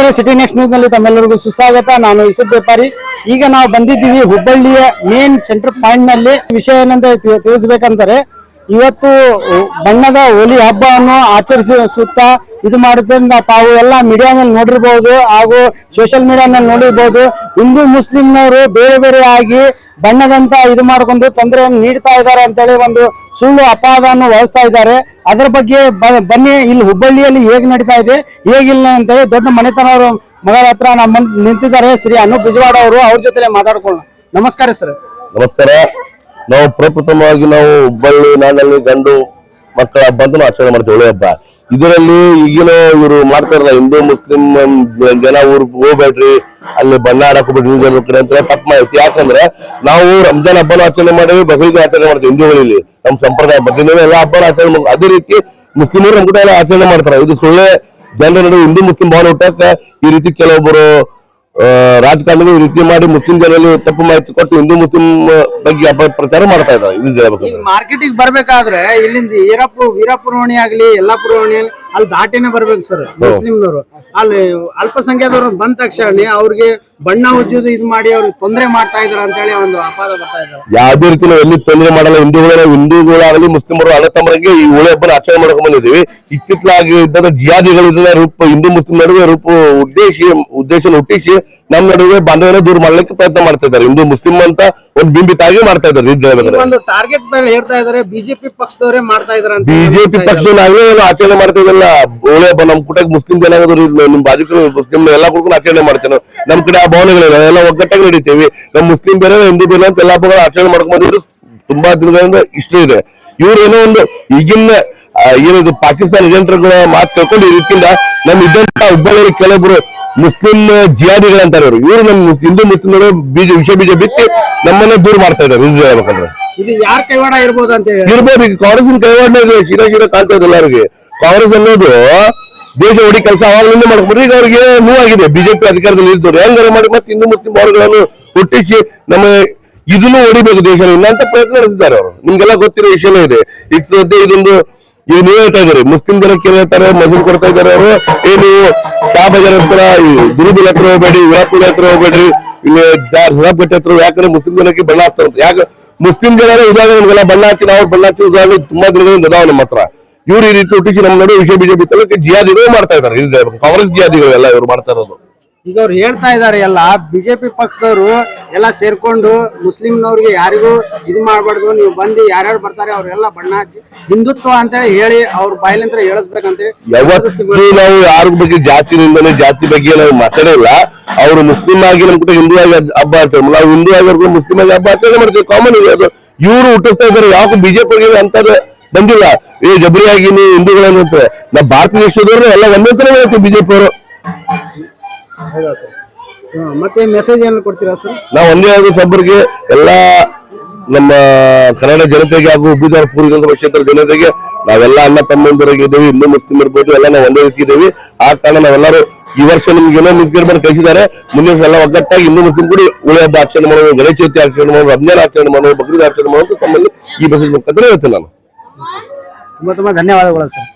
ನಮಸ್ಕಾರ city next ನ್ಯೂಸ್ನಲ್ಲಿ ತಮ್ಮೆಲ್ಲರಿಗೂ ಸುಸ್ವಾಗತ. ನಾನು ಯೂಸುಫ್ ವ್ಯಾಪಾರಿ. ಈಗ ನಾವು ಬಂದಿದ್ದೀವಿ ಹುಬ್ಬಳ್ಳಿಯ ಮೇನ್ ಸೆಂಟರ್ ಪಾಯಿಂಟ್ನಲ್ಲಿ. ವಿಷಯ ಏನಂತ ತಿಳಿಸ್ಬೇಕಂತಾರೆ ಇವತ್ತು ಬಣ್ಣದ ಹೋಲಿ ಹಬ್ಬವನ್ನು ಆಚರಿಸುತ್ತಾ ಇದು ಮಾಡುವುದರಿಂದ ತಾವು ಎಲ್ಲ ಮೀಡಿಯಾನಲ್ಲಿ ನೋಡಿರ್ಬೋದು ಹಾಗೂ ಸೋಷಿಯಲ್ ಮೀಡಿಯಾನಲ್ಲಿ ನೋಡಿರ್ಬೋದು. ಹಿಂದೂ ಮುಸ್ಲಿಂನವರು ಬೇರೆ ಬೇರೆ ಆಗಿ ಬಣ್ಣದಂತ ಇದು ಮಾಡಿಕೊಂಡು ತೊಂದರೆಯನ್ನು ನೀಡ್ತಾ ಇದ್ದಾರೆ ಅಂತೇಳಿ ಒಂದು ಸುಳ್ಳು ಅಪಾದವನ್ನು ವಹಿಸ್ತಾ ಇದ್ದಾರೆ. ಅದರ ಬಗ್ಗೆ ಬನ್ನಿ, ಇಲ್ಲಿ ಹುಬ್ಬಳ್ಳಿಯಲ್ಲಿ ಹೇಗೆ ನಡೀತಾ ಇದೆ, ಹೇಗಿಲ್ಲ ಅಂತೇಳಿ ದೊಡ್ಡ ಮನೆತನವರು ಮಗರ ಹತ್ರ ನಮ್ಮ ನಿಂತಿದ್ದಾರೆ. ಶ್ರೀ ಅನೂಪ್ ಬಿಜವಾಡ ಅವರು, ಅವ್ರ ಜೊತೆ ಮಾತಾಡ್ಕೊಳ್ಳೋಣ. ನಮಸ್ಕಾರ ಸರ್. ನಮಸ್ಕಾರ. ನಾವು ಪ್ರಪ್ರಥಮವಾಗಿ ನಾವು ಹುಬ್ಬಳ್ಳಿ ನಾನಲ್ಲಿ ಗಂಡು ಮಕ್ಕಳ ಬಂದು ಆಚರಣೆ ಮಾಡ್ತೀವಿ ಒಳ್ಳೆ ಹಬ್ಬ ಇದರಲ್ಲಿ ಈಗಿನ ಇವರು ಮಾಡ್ತಾರಲ್ಲ, ಹಿಂದೂ, ಮುಸ್ಲಿಂ ಜನ ಊರ್ ಹೋಗ್ಬೇಡ್ರಿ, ಅಲ್ಲಿ ಬಣ್ಣ ಆಡಕ್ ಹೋಗ್ಬೇಡ್ರಿ ಹಿಂದೂ ಕಡೆ ಅಂತ ತಪ್ಪು ಮಾಹಿತಿ. ಯಾಕಂದ್ರೆ ನಾವು ರಂಜಾನ್ ಹಬ್ಬನ ಆಚರಣೆ ಮಾಡಿ ಬಕ್ರೀದ್ ಆಚರಣೆ ಮಾಡ್ತೀವಿ ಹಿಂದೂಗಳಲ್ಲಿ. ನಮ್ಮ ಸಂಪ್ರದಾಯ ಬಗ್ಗೆ ಎಲ್ಲ ಹಬ್ಬನ ಆಚರಣೆ ಅದೇ ರೀತಿ ಮುಸ್ಲಿಮರು ನಮ್ಮ ಕೂಡ ಆಚರಣೆ ಮಾಡ್ತಾರೆ. ಇದು ಸುಳ್ಳೆ. ಜನರ ನಡುವೆ ಹಿಂದೂ, ಮುಸ್ಲಿಂ ಭಾವನೆ ಹುಟ್ಟಕ್ಕೆ ಈ ರೀತಿ ಕೆಲವೊಬ್ಬರು ರಾಜಕಾರಣಿಗಳು ರೀತಿ ಮಾಡಿ ಮುಸ್ಲಿಂ ಜನರಲ್ಲಿ ತಪ್ಪು ಮಾಹಿತಿ ಕೊಟ್ಟು ಹಿಂದೂ ಮುಸ್ಲಿಂ ಬಗ್ಗೆ ಅಪಪ್ರಚಾರ ಮಾಡ್ತಾ ಇದ್ದಾರೆ. ಮಾರ್ಕೆಟಿಗೆ ಬರ್ಬೇಕಾದ್ರೆ ಇಲ್ಲಿಂದ ವೀರಪ್ಪ ವೀರಪ್ಪನ ಓಣಿ ಆಗ್ಲಿ, ಯಲ್ಲಾಪುರ ಓಣಿ ಅಲ್ಲಿ ದಾಟಿನೇ ಬರ್ಬೇಕು ಸರ್ ಮುಸ್ಲಿಂನವರು ಅಲ್ಲಿ ಅಲ್ಪಸಂಖ್ಯಾತರು ಬಂದ ತಕ್ಷಣ ಅವ್ರಿಗೆ ಬಣ್ಣ ಉಜ್ಜುದು ಇದು ಮಾಡಿ ಅವ್ರಿಗೆ ತೊಂದರೆ ಮಾಡ್ತಾ ಇದಾರೆ ಅಂತ ಹೇಳಿ ಒಂದು ಅಪಾದ ಬರ್ತಾ ಇದ್ದಾರೆ ಯಾವುದೇ ರೀತಿ ನಾವು ಎಲ್ಲಿ ತೊಂದರೆ ಮಾಡಲ್ಲ. ಹಿಂದೂಗಳ ಹಿಂದೂಗಳಾಗಲಿ ಮುಸ್ಲಿಮರು ಅಣ್ಣ ತಮ್ಮರಿಗೆ ಈ ಹೋಳಿ ಹಬ್ಬನ ಆಚರಣೆ ಮಾಡ್ಕೊಂಡ್ ಬಂದಿದ್ದೀವಿ. ಇತ್ತಿತ್ತಲಾಗಿ ಇದ್ದ ಜಿಯಾದಿಗಳು ಇದನ್ನ ರೂಪ ಹಿಂದೂ ಮುಸ್ಲಿಂ ನಡುವೆ ರೂಪ ಉದ್ದೇಶ ಉದ್ದೇಶ ಹುಟ್ಟಿಸಿ ನಮ್ಮ ನಡುವೆ ಬಾಂಧವ್ಯ ದೂರ ಮಾಡ್ಲಿಕ್ಕೆ ಪ್ರಯತ್ನ ಮಾಡ್ತಾ ಇದ್ದಾರೆ ಹಿಂದೂ ಮುಸ್ಲಿಂ ಅಂತ ಒಂದು ಬಿಂಬಿತಾಗಿ ಮಾಡ್ತಾ ಇದ್ದಾರೆ ಇದು ಈ ಒಂದು ಟಾರ್ಗೆಟ್ ಮೇಲೆ ಹೇಳ್ತಾ ಇದಾರೆ ಬಿಜೆಪಿ ಪಕ್ಷದವರೇ ಮಾಡ್ತಾ ಇದಾರೆ ಅಂತ ಬಿಜೆಪಿ ಪಕ್ಷನಾಗಲೇ ನಾವು ಆಚರಣೆ ಮಾಡ್ತಿದ್ದಲ್ಲ ಹೋಳಿ ಹಬ್ಬ ನಮ್ ಕುಟಕ್ಕೆ ಮುಸ್ಲಿಂ ಜನ ಆಗೋದ್ರು ಇಲ್ಲ, ನಿಮ್ ಬಾಜುಕರು ಮುಸ್ಲಿಂ ಎಲ್ಲಾ ಕುಡ್ಕೊಂಡು ಆಚರಣೆ ಮಾಡ್ತೇವೆ. ನಮ್ ಕಡೆ ಆ ಭಾವನೆಗಳಿಲ್ಲ ಎಲ್ಲ ಒಗ್ಗಟ್ಟಾಗಿ ನಡೀತೀವಿ. ನಮ್ ಮುಸ್ಲಿಂ ಬೇರೆ ಹಿಂದೂ ಬೇರೆ ಅಂತ ಎಲ್ಲಾ ಹಬ್ಬಗಳು ಆಚರಣೆ ಮಾಡ್ಕೊಂಡು ಬಂದಿದ್ರು. ತುಂಬಾ ದಿನಗಳಿಂದ ಇಷ್ಟ ಇದೆ. ಇವ್ರು ಏನೋ ಒಂದು ಈಗಿನ ಏನಿದು ಪಾಕಿಸ್ತಾನ ಏಜೆಂಟ್ಗಳ ಮಾತು ಕೇಳ್ಕೊಂಡು ಈ ರೀತಿಯಿಂದ ನಮ್ ಇದ್ದಂತ ಹುಬ್ಬಳ್ಳಿ ಕೆಲವೊಬ್ರು ಮುಸ್ಲಿಂ ಜಿಯಾದಿಗಳಂತಾರೆ ಇವರು. ಇವ್ರು ನಮ್ ಮುಸ್- ಹಿಂದೂ ಮುಸ್ಲಿಂಗಳು ಬೀಜ ವಿಷ ಬೀಜ ಬಿತ್ತಿ ನಮ್ಮನ್ನ ದೂರ ಮಾಡ್ತಾ ಇದ್ದಾರೆ ಇದು ಹೇಳ್ಬೇಕಂದ್ರೆ ಇದು ಯಾರ ಕೈವಾಡ ಇರ್ಬೋದು ಅಂತ ಹೇಳಿ. ಇರ್ಬೋದು ಈಗ ಕಾಂಗ್ರೆಸ್ನ ಕೈವಾಡ ಶಿರಾ ಶಿರಾ ಕಾಣ್ತಾ ಇದೆ ಎಲ್ಲರಿಗೆ ಕಾಂಗ್ರೆಸ್ ಅನ್ನೋದು ದೇಶ ಹೊಡಿ ಕೆಲಸ ಅವಾಗಲಿಂದ ಮಾಡ್ಕೊಂಡ್ರೆ ಈಗ ಅವ್ರಿಗೆ ನೋವಾಗಿದೆ. ಬಿಜೆಪಿ ಅಧಿಕಾರದಲ್ಲಿ ಇದ್ದವ್ರು ಹೆಂಗಾರ ಮಾಡಿ ಮತ್ತೆ ಹಿಂದೂ ಮುಸ್ಲಿಂ ಅವರುಗಳನ್ನು ಹುಟ್ಟಿಸಿ ನಮ್ಮ ಇದನ್ನು ಹೊಡಿಬೇಕು ದೇಶ ಅಂತ ಪ್ರಯತ್ನ ನಡೆಸಿದ್ದಾರೆ ಅವರು. ನಿಮ್ಗೆಲ್ಲ ಗೊತ್ತಿರೋ ವಿಷಯನೂ ಇದೆ. ಈಗ ಸದ್ಯ ಇದೊಂದು ಈಗ ನೀವು ಹೇಳ್ತಾ ಇದ್ದಾರೆ. ಮುಸ್ಲಿಂ ಜನಕ್ಕೆ ಏನ್ ಹೇಳ್ತಾರೆ, ಮಸೀದ್ ಕೊಡ್ತಾ ಇದಾರೆ ಅವರು. ಏನು ಶಾ ಜನ ಹತ್ರ, ಈ ದುರುಬಿಲ್ ಹತ್ರ ಹೋಗ್ಬೇಡಿ ವಿರಾಪುರ ಹತ್ರ ಹೋಗ್ಬೇಡ್ರಿ. ಇಲ್ಲಿ ಹತ್ರ ಯಾಕಂದ್ರೆ ಮುಸ್ಲಿಂ ಜನಕ್ಕೆ ಬಣ್ಣ ಯಾಕ ಯಾಕೆ ಮುಸ್ಲಿಂ ಜನರೇ ಉದಾಹರಣೆ ನಮ್ಗೆಲ್ಲ ಬಣ್ಣ ಹಾಕಿ ನಾವು ಬಣ್ಣ ಹಾಕಿ ಉದಾಹರಣೆ ತುಂಬಾ ದಿನಗಳಿಂದ ಅದಾವ ನಮ್ಮ ಹತ್ರ. ಇವ್ರು ಈ ರೀತಿ ಹುಟ್ಟಿಸಿ ನಮ್ಮ ನಡುವೆ ವಿಷಯ, ಬಿಜೆಪಿ ಜಿಯಾದಿಗಳು ಮಾಡ್ತಾ ಇದ್ದಾರೆ. ಕಾಂಗ್ರೆಸ್ ಜಿಯಾದಿಗಳು ಎಲ್ಲ ಇವ್ರು ಮಾಡ್ತಾ ಇರೋದು. ಈಗ ಅವ್ರು ಹೇಳ್ತಾ ಇದಾರೆ ಎಲ್ಲ ಬಿಜೆಪಿ ಪಕ್ಷದವರು ಎಲ್ಲ ಸೇರ್ಕೊಂಡು ಮುಸ್ಲಿಂನವ್ರಿಗೆ ಯಾರಿಗೂ ಇದು ಮಾಡಬಾರ್ದು ನೀವು ಬಂದು ಯಾರ್ಯಾರು ಬರ್ತಾರೆ ಅವ್ರೆಲ್ಲ ಬಣ್ಣ ಹಚ್ಚಿ ಹಿಂದುತ್ವ ಅಂತೇಳಿ ಹೇಳಿ ಅವ್ರ ಬಾಯಿಲಿಂದ ಹೇಳಿಸ್ಬೇಕಂತೇಳಿ ಯಾವತ್ತೂ ನಾವು ಯಾರ ಬಗ್ಗೆ ಜಾತಿನಿಂದನೇ ಜಾತಿ ಬಗ್ಗೆ ನಾವು ಮಾತಾಡಿಲ್ಲ ಅವರು ಮುಸ್ಲಿಂ ಆಗಿ ನಮ್ ಕೂಡ ಹಿಂದೂ ಆಗಿ ಹಬ್ಬ ಆಗ್ತಾರೆ ನಾವು ಹಿಂದೂ ಆಗಿರ್ಬೋದು ಮುಸ್ಲಿಂ ಆಗಿ ಹಬ್ಬ ಆಚರಣೆ ಮಾಡ್ತೀವಿ. ಕಾಮನ್ ಇವರು ಹುಟ್ಟಿಸ್ತಾ ಇದ್ದಾರೆ ಯಾಕೆ ಬಿಜೆಪಿ ಅಂತ ಬಂದಿಲ್ಲ. ಈ ಜಬರಿಯಾಗಿ ನೀವು ಹಿಂದೂಗಳಂತ ನಾವು ಭಾರತ ದೇಶದವ್ರು ಎಲ್ಲ ಒಂದೇ ತರ ಹೇಳ್ತೀವಿ ಬಿಜೆಪಿ ಅವರು. ಹೌದಾ ಸರ್? ಮತ್ತೆ ಮೆಸೇಜ್ ಏನು ಕೊಡ್ತೀರಾ ಸರ್? ನಾವು ಒಂದೇ ಆಗಿ ಸಬ್ಬರಿಗೆ ಎಲ್ಲಾ ನಮ್ಮ ಕನ್ನಡ ಜನತೆಗೆ ಹಾಗೂ ಉಬ್ಬಿದಾರ ಪೂರ್ವ ಕ್ಷೇತ್ರ ಜನತೆಗೆ ನಾವೆಲ್ಲ ಅಣ್ಣ ತಮ್ಮಂದರಾಗಿದ್ದೇವೆ ಹಿಂದೂ ಮುಸ್ಲಿಂ ಇರ್ಬೋದು ಎಲ್ಲ ನಾವು ಒಂದೇ ರೀತಿ ಇದ್ದೇವೆ. ಆ ಕಾರಣ ನಾವೆಲ್ಲರೂ ಈ ವರ್ಷ ನಿಮ್ಗೆ ಏನೋ ಮಿಸ್ಗೇಟ್ ಕಳಿಸಿದ್ದಾರೆ. ಮುಂದಿನ ವರ್ಷ ಎಲ್ಲ ಒಗ್ಗಟ್ಟಾಗಿ ಹಿಂದೂ ಮುಸ್ಲಿಂ ಕೂಡಿ ಉಳಿ ಹಬ್ಬ ಆಚರಣೆ ಮಾಡೋದು ಗಣೇಶ ಚೌತಿ ಆಚರಣೆ ಮಾಡೋದು ರಂಜಾನ್ ಆಚರಣೆ ಮಾಡೋದು ಬಕ್ರೀದ್ ಆಚರಣೆ ಮಾಡೋದು ತಮ್ಮಲ್ಲಿ ಈ ಮೆಸೇಜ್ ಮುಖಾಂತರ ಹೇಳ್ತೇನೆ ನಾನು. ತುಂಬಾ ತುಂಬಾ ಧನ್ಯವಾದಗಳು ಸರ್.